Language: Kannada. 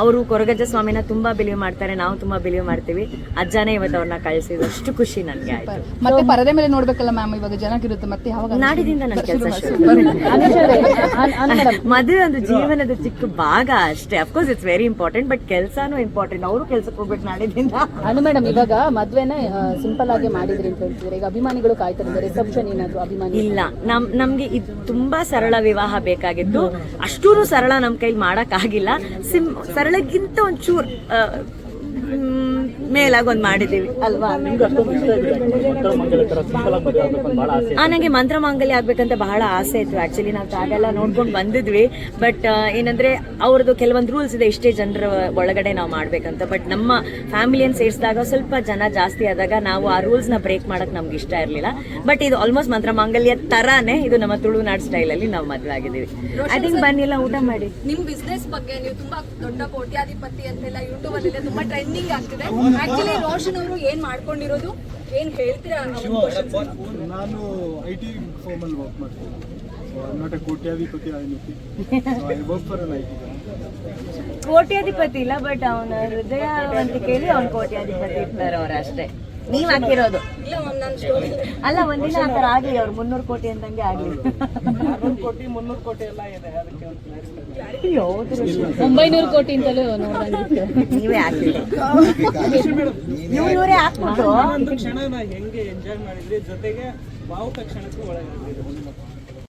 ಅವರು ಕೊರಗಜ್ಜ ಸ್ವಾಮಿನ ತುಂಬಾ ಬಿಲೀವ್ ಮಾಡ್ತಾರೆ ನಾವು ತುಂಬಾ ಬಿಲೀವ್ ಮಾಡ್ತೀವಿ. ಅಜ್ಜನೇ ಇವತ್ತು ಅವ್ರನ್ನ ಕಳಿಸಿದ್ರು. ಅಷ್ಟು ಖುಷಿ ನನಗೆ ಆಯ್ತು. ಮತ್ತೆ ಪರದೆ ಮೇಲೆ ನೋಡ್ಬೇಕಲ್ಲ ಮ್ಯಾಮ್ ಇವಾಗ ಜನಕ್ಕಿರುತ್ತೆ ಮತ್ತೆ ಯಾವಾಗ ನಾಡಿದಿಂದ ನನ್ನ ಕೆಲಸ ಮದುವೆ ಒಂದು ಜೀವನದ ಚಿಕ್ಕ ಭಾಗ ಅಷ್ಟೇ. Of course it's very important but ಕೆಲಸನೂ ಇಂಪಾರ್ಟೆಂಟ್ ಅವರು ಕೆಲಸಕ್ಕೆ ಹೋಗ್ಬಿಟ್ಟು ನಾಡಿದಿಂದ ಅನು ಮೇಡಮ್ ಇವಾಗ ಮದ್ವೆನ ಸಿಂಪಲ್ ಆಗಿ ಮಾಡಿದ್ರಿ ಅಂತ ಹೇಳ್ತಿದ್ರೆ ಈಗ ಅಭಿಮಾನಿಗಳು ಕಾಯ್ತಾರೆ ರಿಸೆಪ್ಷನ್ ಏನಾದ್ರು ಅಭಿಮಾನಿ ಇಲ್ಲ. ನಮ್ ನಮ್ಗೆ ಇದು ತುಂಬಾ ಸರಳ ವಿವಾಹ ಬೇಕಾಗಿತ್ತು ಅಷ್ಟೂ ಸರಳ ನಮ್ ಕೈಲಿ ಮಾಡಕ್ ಆಗಿಲ್ಲ ಸಿಂ ಸರಳಕ್ಕಿಂತ ಒಂಚೂರು ಮೇಲಾಗ ಒಂದ್ ಮಾಡಿದೀವಿ ಅಲ್ವಾ ಆ ನಂಗೆ ಮಂತ್ರ ಮಾಂಗಲ್ಯ ಆಗ್ಬೇಕಂತ ಬಹಳ ಆಸೆ ಇತ್ತು. ಆಕ್ಚುಲಿ ನಾವು ತಾವೆಲ್ಲ ನೋಡ್ಕೊಂಡು ಬಂದಿದ್ವಿ. ಬಟ್ ಏನಂದ್ರೆ ಅವ್ರದ್ದು ಕೆಲವೊಂದು ರೂಲ್ಸ್ ಇದೆ. ಇಷ್ಟೇ ಜನರ ಒಳಗಡೆ ನಾವು ಮಾಡ್ಬೇಕಂತ. ಬಟ್ ನಮ್ಮ ಫ್ಯಾಮಿಲಿಯನ್ ಸೇರಿಸಿದಾಗ ಸ್ವಲ್ಪ ಜನ ಜಾಸ್ತಿ ಆದಾಗ ನಾವು ಆ ರೂಲ್ಸ್ನ ಬ್ರೇಕ್ ಮಾಡಕ್ ನಮ್ಗೆ ಇಷ್ಟ ಇರಲಿಲ್ಲ. ಬಟ್ ಇದು ಆಲ್ಮೋಸ್ಟ್ ಮಂತ್ರ ಮಾಂಗಲ್ಯ ತರಾನೇ ಇದು ನಮ್ಮ ತುಳುನಾಡು ಸ್ಟೈಲ್ ಅಲ್ಲಿ ನಾವು ಮದ್ವೆ ಆಗಿದ್ದೀವಿ. ಐ ಥಿಂಕ್ ಬನ್ನಿಲ್ಲ ಊಟ ಮಾಡಿ. ನಿಮ್ಮ ಬಿಸ್ನೆಸ್ ಬಗ್ಗೆ ನೀವು ತುಂಬಾ ದೊಡ್ಡ ಕೋಟ್ಯಾಧಿಪತಿ ಅಂತೆಲ್ಲ ಯೂಟ್ಯೂಬ್ ಅಲ್ಲಿ ತುಂಬಾ ಟ್ರೆಂಡಿಂಗ್ ಆಗ್ತಿದೆ. ಆಕ್ಚುಲಿ ರೋಷನ್ ಅವರು ಏನ್ ಮಾಡ್ಕೊಂಡಿರೋದು? ಏನ್ ಹೇಳ್ತೀರಾ ನಾನು ಐ ಟಿ ಅಲ್ಲಿ ವರ್ಕ್ ಮಾಡ್ತೀನಿ. ನಾಟ್ ಎ ಕೋಟ್ಯಾಧಿಪತಿ ಇಲ್ಲ I work for an I T ಕೋಟ್ಯಾಧಿಪತಿ ಇಲ್ಲ ಬಟ್ ಅವನ ಹೃದಯವಂತಿಕೆಯಲ್ಲಿ ಅವ್ನ ಕೋಟ್ಯಾಧಿಪತಿ ಇರ್ತಾರೆ ಅವ್ರು ಅಷ್ಟೇ. ನೀವ್ ಹಾಕಿರೋದು. ಇಲ್ಲ ನಾನು ಸ್ಟೋರಿ ಅಲ್ಲ ಒಂದಿನ ಆತರ ಆಗ್ಲಿ ಅವ್ರು ಮುನ್ನೂರು ಕೋಟಿ ಅಂದಂಗೆ ಆಗ್ಲಿ. ಕೋಟಿ ಮುನ್ನೂರು ಕೋಟಿ ಎಲ್ಲ ಇದೆ ಅದಕ್ಕೆ ಒಂಬೈನೂರು ಕೋಟಿ ಅಂತಲೂ ನೀವೇ ಹಾಕಿ. ನೀವು ಇವರೇ ಹಾಕ್ಬಿಟ್ಟು ಕ್ಷಣ ಹೆಂಗೆ ಎಂಜಾಯ್ ಮಾಡಿದ್ರಿ ಜೊತೆಗೆ ಭಾವುಕ ಕ್ಷಣಕ್ಕೂ ಒಳಗಾಗಿದ್ದೀರಿ